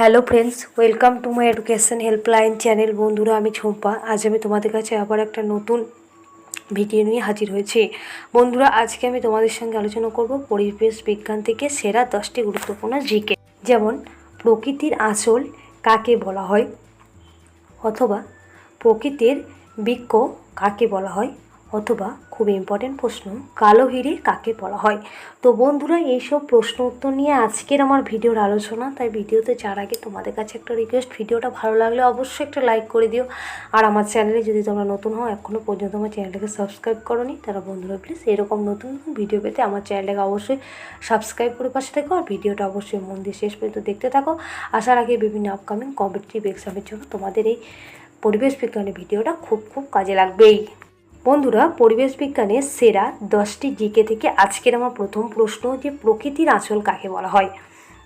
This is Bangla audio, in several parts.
Hello friends welcome to my education helpline channel বন্ধুরা, আমি ঝুম্পা আজ আমি তোমাদের কাছে আবার একটা নতুন ভিডিও নিয়ে হাজির হয়েছি। বন্ধুরা, আজকে আমি তোমাদের সঙ্গে আলোচনা করব পরিবেশ বিজ্ঞান থেকে সেরা দশটি গুরুত্বপূর্ণ জিকে। যেমন, প্রকৃতির আঁচল কাকে বলা হয়? অথবা, প্রকৃতির বৃক্ষ কাকে বলা হয়? অথবা খুব ইম্পর্টেন্ট প্রশ্ন, কালো হিরে কাকে বলা হয়? তো বন্ধুরা, এইসব প্রশ্ন উত্তর নিয়ে আজকের আমার ভিডিওর আলোচনা। তাই ভিডিওতে যার আগে তোমাদের কাছে একটা রিকোয়েস্ট ভিডিওটা ভালো লাগলে অবশ্যই একটা লাইক করে দিও। আর আমার চ্যানেলে যদি তোমরা নতুন হও এখনও পর্যন্ত আমার চ্যানেলটাকে সাবস্ক্রাইব করোনি তারা বন্ধুরা প্লিজ এরকম নতুন নতুন ভিডিও পেতে আমার চ্যানেলটাকে অবশ্যই সাবস্ক্রাইব করে পাশে থাকো। আর ভিডিওটা অবশ্যই মন দিয়ে শেষ পর্যন্ত দেখতে থাকো। আসার আগে বিভিন্ন আপকামিং কম্পিটিটিভ এক্সামের জন্য তোমাদের এই পরিবেশ বিজ্ঞানের ভিডিওটা খুব খুব কাজে লাগবেই। বন্ধুরা, পরিবেশ বিজ্ঞানের সেরা দশটি জিকে থেকে আজকের আমার প্রথম প্রশ্ন যে প্রকৃতির আঁচল কাকে বলা হয়?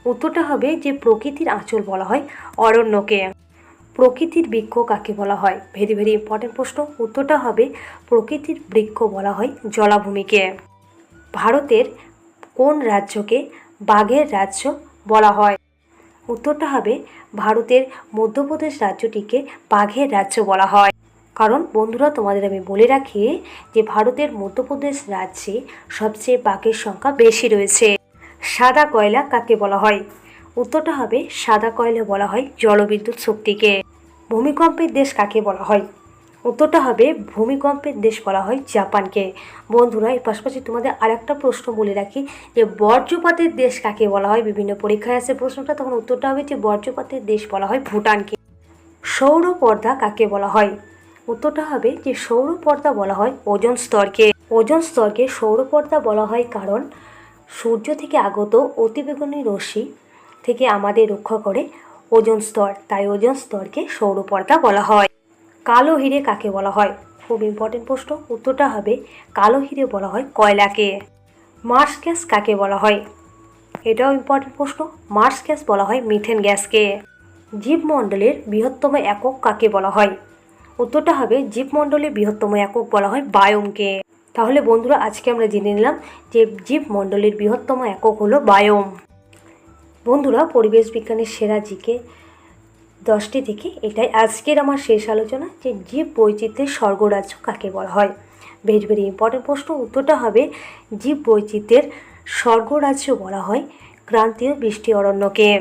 উত্তরটা হবে যে প্রকৃতির আঁচল বলা হয় অরণ্যকে। প্রকৃতির বৃক্ষ কাকে বলা হয়? ভেরি ভেরি ইম্পর্টেন্ট প্রশ্ন। উত্তরটা হবে প্রকৃতির বৃক্ষ বলা হয় জলাভূমিকে। ভারতের কোন রাজ্যকে বাঘের রাজ্য বলা হয়? উত্তরটা হবে ভারতের মধ্যপ্রদেশ রাজ্যটিকে বাঘের রাজ্য বলা হয়। কারণ বন্ধুরা, তোমাদের আমি বলে রাখি যে ভারতের মধ্যপ্রদেশ রাজ্যে সবচেয়ে বাঘের সংখ্যা বেশি রয়েছে। সাদা কয়লা কাকে বলা হয়? উত্তরটা হবে সাদা কয়লা বলা হয় জলবিদ্যুৎ শক্তিকে। ভূমিকম্পের দেশ কাকে বলা হয়? উত্তরটা হবে ভূমিকম্পের দেশ বলা হয় জাপানকে। বন্ধুরা, এর পাশাপাশি তোমাদের আরেকটা প্রশ্ন বলে রাখি যে বর্জ্যপাতের দেশ কাকে বলা হয়? বিভিন্ন পরীক্ষায় আসে প্রশ্নটা, তখন উত্তরটা হবে যে বর্জ্যপাতের দেশ বলা হয় ভুটানকে। সৌর পর্দা কাকে বলা হয়? উত্তরটা হবে যে সৌর পর্দা বলা হয় ওজন স্তরকে। ওজন স্তরকে সৌর পর্দা বলা হয় কারণ সূর্য থেকে আগত অতিবেগুনি রশ্মি থেকে আমাদের রক্ষা করে ওজন স্তর। তাই ওজন স্তরকে সৌর পর্দা বলা হয়। কালো হিরে কাকে বলা হয়? খুব ইম্পর্টেন্ট প্রশ্ন। উত্তরটা হবে কালো হিরে বলা হয় কয়লাকে। মার্স গ্যাস কাকে বলা হয়? এটাও ইম্পর্টেন্ট প্রশ্ন। মার্স গ্যাস বলা হয় মিথেন গ্যাসকে। জীবমণ্ডলের বৃহত্তম একক কাকে বলা হয়? উত্তরটা হবে জীবমণ্ডলের বৃহত্তম একক বলা হয় বায়োমকে। তাহলে বন্ধুরা, আজকে আমরা জেনে নিলাম যে জীবমণ্ডলের বৃহত্তম একক হলো বায়োম। বন্ধুরা, পরিবেশ বিজ্ঞানের সেরা জিকে দশটি থেকে এটাই আজকের আমার শেষ আলোচনা যে জীব বৈচিত্র্যের স্বর্গরাজ্য কাকে বলা হয়। ভেরি ভেরি ইম্পর্টেন্ট প্রশ্ন। উত্তরটা হবে জীব বৈচিত্র্যের স্বর্গরাজ্য বলা হয় ক্রান্তীয় বৃষ্টি অরণ্যকে।